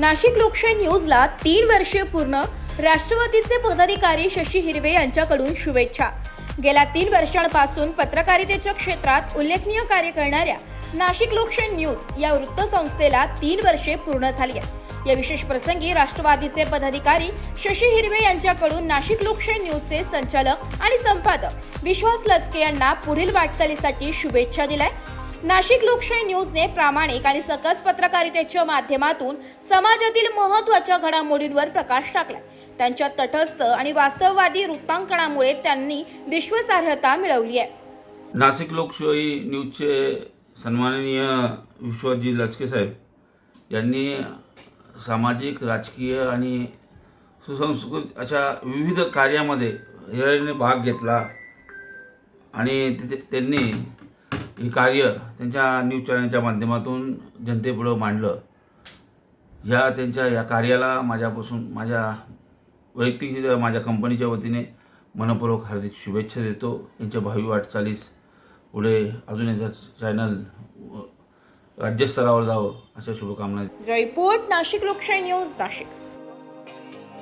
नाशिक लोकशाही न्यूजला तीन वर्षे पूर्ण राष्ट्रवादीचे पदाधिकारी शशी हिरवे यांच्याकडून शुभेच्छा. गेल्या तीन वर्षांपासून पत्रकारितेच्या क्षेत्रात उल्लेखनीय कार्य करणाऱ्या नाशिक लोकशाही न्यूज या वृत्तसंस्थेला तीन वर्षे पूर्ण झाली आहेत. या विशेष प्रसंगी राष्ट्रवादीचे पदाधिकारी शशी हिरवे यांच्याकडून नाशिक लोकशाही न्यूजचे संचालक आणि संपादक विश्वास लचके यांना पुढील वाटचालीसाठी शुभेच्छा दिलाय नाशिक लोकशाही न्यूजने प्रामाणिक आणि सकस पत्रकारितेच्या माध्यमातून समाजातील महत्त्वाच्या घडामोडींवर प्रकाश टाकला त्यांच्या तटस्थ आणि वास्तववादी वृत्तांकनामुळे त्यांनी विश्वासार्हता मिळवली आहे. नाशिक लोकशाही न्यूजचे सन्माननीय विश्वजी लचके साहेब यांनी सामाजिक राजकीय आणि सुसंस्कृत अशा विविध कार्यामध्ये हिराळीने भाग घेतला आणि तिथे त्यांनी हे कार्य त्यांच्या न्यूज चॅनलच्या माध्यमातून जनतेपुढं मांडलं. ह्या त्यांच्या या कार्याला माझ्यापासून माझ्या वैयक्तिक माझ्या कंपनीच्या वतीने मनपूर्वक हार्दिक शुभेच्छा देतो. यांच्या भावी वाटचालीस पुढे अजून यांचा चॅनल राज्यस्तरावर जावं अशा शुभकामना रिपोर्ट नाशिक लोकशाही न्यूज नाशिक.